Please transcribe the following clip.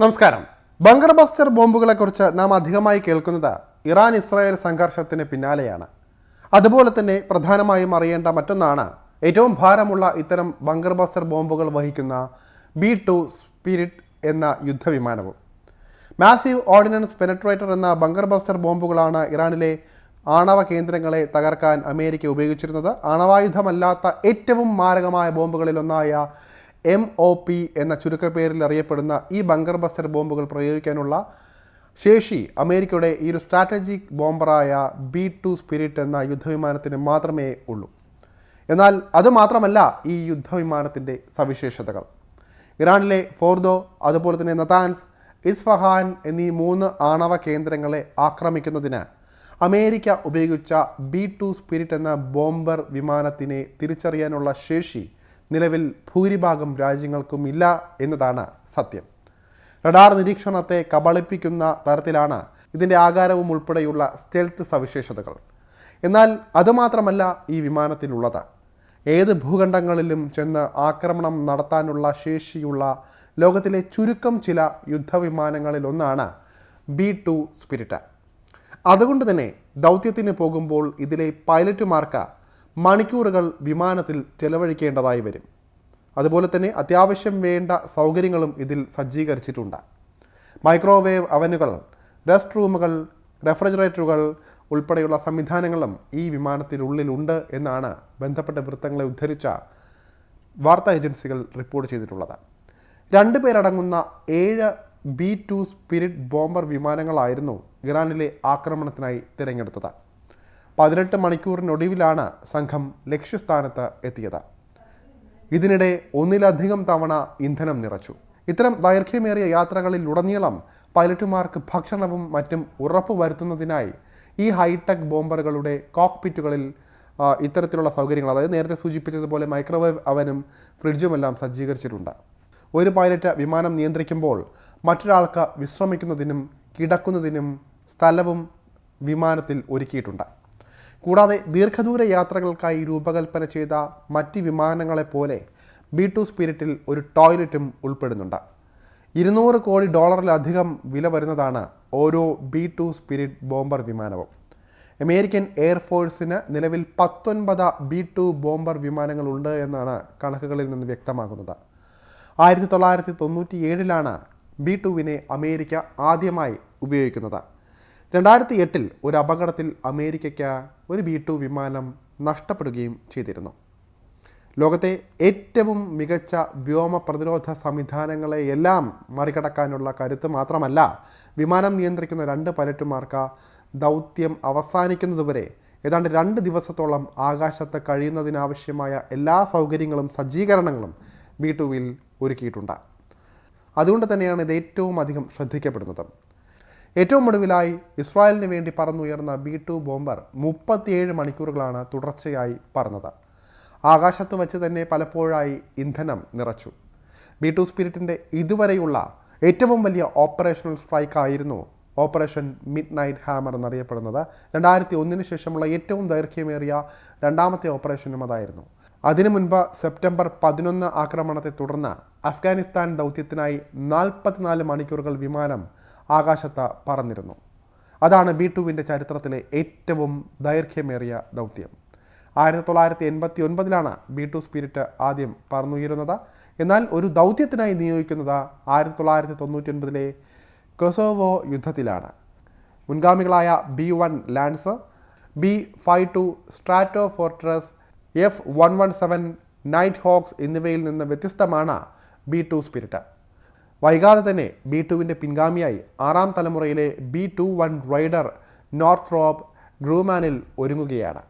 നമസ്കാരം. Bunker buster ബോംബുകളെക്കുറിച്ച് നാം അധികമായി കേൾക്കുന്നത് ഇറാൻ ഇസ്രായേൽ സംഘർഷത്തിന് പിന്നാലെയാണ്. അതുപോലെ തന്നെ പ്രധാനമായും അറിയേണ്ട മറ്റൊന്നാണ് ഏറ്റവും ഭാരമുള്ള ഇത്തരം ബങ്കർ ബസ്റ്റർ ബോംബുകൾ വഹിക്കുന്ന ബി ടു സ്പിരിറ്റ് എന്ന യുദ്ധവിമാനവും. മാസീവ് ഓർഡിനൻസ് പെനട്രേറ്റർ എന്ന ബങ്കർ ബസ്റ്റർ ബോംബുകളാണ് ഇറാനിലെ ആണവ കേന്ദ്രങ്ങളെ തകർക്കാൻ അമേരിക്ക ഉപയോഗിച്ചിരുന്നത്. ആണവായുധമല്ലാത്ത ഏറ്റവും മാരകമായ ബോംബുകളിലൊന്നായ എം ഒ പി എന്ന ചുരുക്കപ്പേരിൽ അറിയപ്പെടുന്ന ഈ ബങ്കർ ബസ്റ്റർ ബോംബുകൾ പ്രയോഗിക്കാനുള്ള ശേഷി അമേരിക്കയുടെ ഈ ഒരു സ്ട്രാറ്റജിക് ബോംബറായ ബി ടു സ്പിരിറ്റ് എന്ന യുദ്ധവിമാനത്തിന് മാത്രമേ ഉള്ളൂ. എന്നാൽ അതുമാത്രമല്ല ഈ യുദ്ധവിമാനത്തിന്റെ സവിശേഷതകൾ. ഇറാനിലെ ഫോർദോ അതുപോലെ തന്നെ നതാൻസ് ഇസ്ഫഹാൻ എന്നീ മൂന്ന് ആണവ കേന്ദ്രങ്ങളെ ആക്രമിക്കുന്നതിന് അമേരിക്ക ഉപയോഗിച്ച ബി ടു സ്പിരിറ്റ് എന്ന ബോംബർ വിമാനത്തിനെ തിരിച്ചറിയാനുള്ള ശേഷി നിലവിൽ ഭൂരിഭാഗം രാജ്യങ്ങൾക്കും ഇല്ല എന്നതാണ് സത്യം. റഡാർ നിരീക്ഷണത്തെ കബളിപ്പിക്കുന്ന തരത്തിലാണ് ഇതിന്റെ ആകാരവും ഉൾപ്പെടെയുള്ള സ്റ്റെൽത്ത് സവിശേഷതകൾ. എന്നാൽ അതുമാത്രമല്ല ഈ വിമാനത്തിലുള്ളത്. ഏത് ഭൂഖണ്ഡങ്ങളിലും ചെന്ന് ആക്രമണം നടത്താനുള്ള ശേഷിയുള്ള ലോകത്തിലെ ചുരുക്കം ചില യുദ്ധവിമാനങ്ങളിൽ ഒന്നാണ് ബി ടു സ്പിരിറ്റ്. അതുകൊണ്ട് തന്നെ ദൗത്യത്തിന് പോകുമ്പോൾ ഇതിലെ പൈലറ്റുമാർക്ക് മണിക്കൂറുകൾ വിമാനത്തിൽ ചെലവഴിക്കേണ്ടതായി വരും. അതുപോലെ തന്നെ അത്യാവശ്യം വേണ്ട സൗകര്യങ്ങളും ഇതിൽ സജ്ജീകരിച്ചിട്ടുണ്ട്. മൈക്രോവേവ് അവനുകൾ റെസ്റ്റ് റൂമുകൾ റെഫ്രിജറേറ്ററുകൾ ഉൾപ്പെടെയുള്ള സംവിധാനങ്ങളും ഈ വിമാനത്തിനുള്ളിലുണ്ട് എന്നാണ് ബന്ധപ്പെട്ട വൃത്തങ്ങളെ ഉദ്ധരിച്ച വാർത്താ ഏജൻസികൾ റിപ്പോർട്ട് ചെയ്തിട്ടുള്ളത്. രണ്ടു പേരടങ്ങുന്ന ഏഴ് ബി ടു സ്പിരിറ്റ് ബോംബർ വിമാനങ്ങളായിരുന്നു ഇറാനിലെ ആക്രമണത്തിനായി തിരഞ്ഞെടുത്തത്. പതിനെട്ട് മണിക്കൂറിനൊടുവിലാണ് സംഘം ലക്ഷ്യസ്ഥാനത്ത് എത്തിയത്. ഇതിനിടെ ഒന്നിലധികം തവണ ഇന്ധനം നിറച്ചു. ഇത്തരം ദൈർഘ്യമേറിയ യാത്രകളിലുടനീളം പൈലറ്റുമാർക്ക് ഭക്ഷണവും മറ്റും ഉറപ്പുവരുത്തുന്നതിനായി ഈ ഹൈടെക് ബോംബറുകളുടെ കോക്പിറ്റുകളിൽ ആ, ഇത്തരത്തിലുള്ള സൗകര്യങ്ങൾ അതായത് നേരത്തെ സൂചിപ്പിച്ചതുപോലെ മൈക്രോവേവ് അവനും ഫ്രിഡ്ജുമെല്ലാം സജ്ജീകരിച്ചിട്ടുണ്ട്. ഒരു പൈലറ്റ് വിമാനം നിയന്ത്രിക്കുമ്പോൾ മറ്റൊരാൾക്ക് വിശ്രമിക്കുന്നതിനും കിടക്കുന്നതിനും സ്ഥലവും വിമാനത്തിൽ ഒരുക്കിയിട്ടുണ്ട്. കൂടാതെ ദീർഘദൂര യാത്രകൾക്കായി രൂപകൽപ്പന ചെയ്ത മറ്റ് വിമാനങ്ങളെപ്പോലെ ബി ടു സ്പിരിറ്റിൽ ഒരു ടോയ്ലറ്റും ഉൾപ്പെടുന്നുണ്ട്. ഇരുന്നൂറ് കോടി ഡോളറിലധികം വില വരുന്നതാണ് ഓരോ ബി ടു സ്പിരിറ്റ് ബോംബർ വിമാനവും. അമേരിക്കൻ എയർഫോഴ്സിന് നിലവിൽ പത്തൊൻപത് ബി ടു ബോംബർ വിമാനങ്ങളുണ്ട് എന്നാണ് കണക്കുകളിൽ നിന്ന് വ്യക്തമാകുന്നത്. ആയിരത്തി തൊള്ളായിരത്തി തൊണ്ണൂറ്റി ഏഴിലാണ് ബി ടുവിനെ അമേരിക്ക ആദ്യമായി ഉപയോഗിക്കുന്നത്. രണ്ടായിരത്തി എട്ടിൽ ഒരു അപകടത്തിൽ അമേരിക്കയ്ക്ക് ഒരു ബി ടു വിമാനം നഷ്ടപ്പെടുകയും ചെയ്തിരുന്നു. ലോകത്തെ ഏറ്റവും മികച്ച വ്യോമ പ്രതിരോധ സംവിധാനങ്ങളെയെല്ലാം മറികടക്കാനുള്ള കരുത്ത് മാത്രമല്ല വിമാനം നിയന്ത്രിക്കുന്ന രണ്ട് പൈലറ്റുമാർക്ക് ദൗത്യം അവസാനിക്കുന്നതുവരെ ഏതാണ്ട് രണ്ട് ദിവസത്തോളം ആകാശത്ത് കഴിയുന്നതിനാവശ്യമായ എല്ലാ സൗകര്യങ്ങളും സജ്ജീകരണങ്ങളും ബി ടുവിൽ ഒരുക്കിയിട്ടുണ്ട്. അതുകൊണ്ട് തന്നെയാണ് ഇത് ഏറ്റവും അധികം ശ്രദ്ധിക്കപ്പെടുന്നത്. ഏറ്റവും ഒടുവിലായി ഇസ്രായേലിന് വേണ്ടി പറന്നുയർന്ന ബി ടു ബോംബർ മുപ്പത്തിയേഴ് മണിക്കൂറുകളാണ് തുടർച്ചയായി പറന്നത്. ആകാശത്ത് വച്ച് തന്നെ പലപ്പോഴായി ഇന്ധനം നിറച്ചു. ബി ടു സ്പിരിറ്റിന്റെ ഇതുവരെയുള്ള ഏറ്റവും വലിയ ഓപ്പറേഷണൽ സ്ട്രൈക്ക് ആയിരുന്നു ഓപ്പറേഷൻ മിഡ് നൈറ്റ് ഹാമർ എന്നറിയപ്പെടുന്നത്. രണ്ടായിരത്തി ഒന്നിന് ശേഷമുള്ള ഏറ്റവും ദൈർഘ്യമേറിയ രണ്ടാമത്തെ ഓപ്പറേഷനും അതായിരുന്നു. അതിനു മുൻപ് സെപ്റ്റംബർ പതിനൊന്ന് ആക്രമണത്തെ തുടർന്ന് അഫ്ഗാനിസ്ഥാൻ ദൗത്യത്തിനായി നാൽപ്പത്തിനാല് മണിക്കൂറുകൾ വിമാനം ആകാശത്ത് പറന്നിരുന്നു. അതാണ് ബി ടുവിന്റെ ചരിത്രത്തിലെ ഏറ്റവും ദൈർഘ്യമേറിയ ദൗത്യം. ആയിരത്തി തൊള്ളായിരത്തി എൺപത്തി ഒൻപതിലാണ് ബി ടു സ്പിരിറ്റ് ആദ്യം പറന്നുയരുന്നത്. എന്നാൽ ഒരു ദൗത്യത്തിനായി നിയോഗിക്കുന്നത് ആയിരത്തി തൊള്ളായിരത്തി തൊണ്ണൂറ്റി ഒൻപതിലെ കൊസോവോ യുദ്ധത്തിലാണ്. മുൻഗാമികളായ B one lance B five two stratofortress F one one seven nighthawks എന്നിവയിൽ നിന്ന് വ്യത്യസ്തമാണ് ബി ടു സ്പിരിറ്റ്. വൈകാതെ തന്നെ ബി ടുവിന്റെ പിൻഗാമിയായി ആറാം തലമുറയിലെ B two one raider Northrop ഗ്രൂമാനിൽ ഒരുങ്ങുകയാണ്.